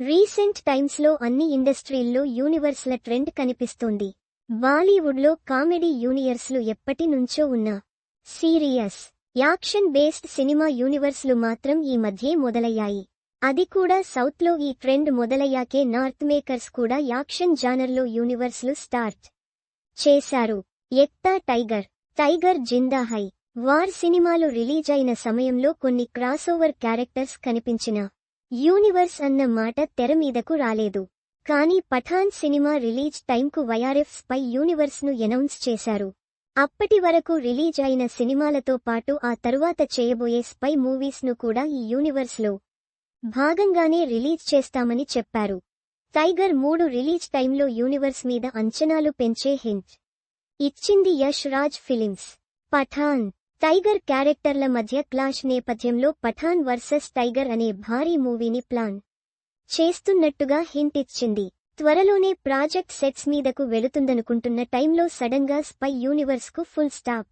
Recent టైమ్స్లో అన్ని ఇండస్ట్రీల్లో యూనివర్స్ల trend కనిపిస్తోంది. బాలీవుడ్లో కామెడీ యూనియర్స్లు ఎప్పటి నుంచో ఉన్న సీరియస్ యాక్షన్ బేస్డ్ సినిమా యూనివర్స్లు మాత్రం ఈ మధ్యే మొదలయ్యాయి. అది కూడా సౌత్లో ఈ ట్రెండ్ మొదలయ్యాకే నార్త్ మేకర్స్ కూడా యాక్షన్ జానర్లో యూనివర్స్లు స్టార్ట్ చేశారు. Ek Tha Tiger Tiger Zinda Hai War సినిమాలు రిలీజ్ అయిన సమయంలో కొన్ని క్రాసోవర్ క్యారెక్టర్స్ కనిపించిన యూనివర్స్ అన్న మాట తెర మీదకు రాలేదు. కానీ పఠాన్ సినిమా రిలీజ్ టైంకు వైఆర్ఎఫ్ స్పై యూనివర్స్ను ఎనౌన్స్ చేశారు. అప్పటి వరకు రిలీజ్ అయిన సినిమాలతో పాటు ఆ తరువాత చేయబోయే స్పై మూవీస్ను కూడా ఈ యూనివర్స్లో భాగంగానే రిలీజ్ చేస్తామని చెప్పారు. టైగర్ మూడు రిలీజ్ టైంలో యూనివర్స్ మీద అంచనాలు పెంచే హింట్. ఇచ్చింది యష్ రాజ్ ఫిలిమ్స్. పఠాన్ టైగర్ క్యారెక్టర్ల మధ్య క్లాష్ నేపథ్యంలో పఠాన్ వర్సెస్ టైగర్ అనే భారీ మూవీని ప్లాన్ చేస్తున్నట్టుగా హింట్ ఇచ్చింది. త్వరలోనే ప్రాజెక్ట్ సెట్స్ మీదకు వెళుతుందనుకుంటున్న టైంలో సడన్గా స్పై యూనివర్స్కు ఫుల్ స్టాప్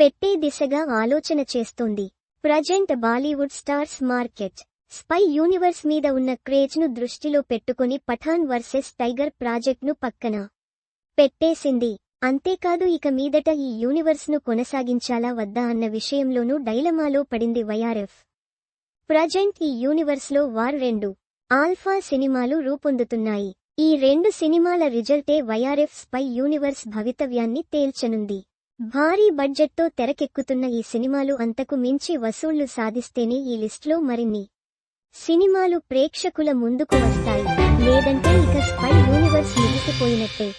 పెట్టే దిశగా ఆలోచన చేస్తోంది. Present Bollywood stars market spy universe మీద ఉన్న క్రేజ్ను దృష్టిలో పెట్టుకుని పఠాన్ వర్సెస్ టైగర్ ప్రాజెక్ట్ను పక్కన పెట్టేసింది. అంతేకాదు ఇక మీదట ఈ యూనివర్స్ను కొనసాగించాలా వద్దా అన్న విషయంలోనూ డైలమాలో పడింది వైఆర్ఎఫ్. ప్రజెంట్ ఈ యూనివర్స్లో వార్ రెండు ఆల్ఫా సినిమాలు రూపొందుతున్నాయి. ఈ రెండు సినిమాల రిజల్టే వైఆర్ఎఫ్ స్పై యూనివర్స్ భవితవ్యాన్ని తేల్చనుంది. భారీ బడ్జెట్తో తెరకెక్కుతున్న ఈ సినిమాలు అంతకు మించి వసూళ్ళు సాధిస్తేనే ఈ లిస్ట్లో మరిన్ని సినిమాలు ప్రేక్షకుల ముందుకు వస్తాయి. లేదంటే ఇక స్పై యూనివర్స్ ముగిసిపోయినట్టే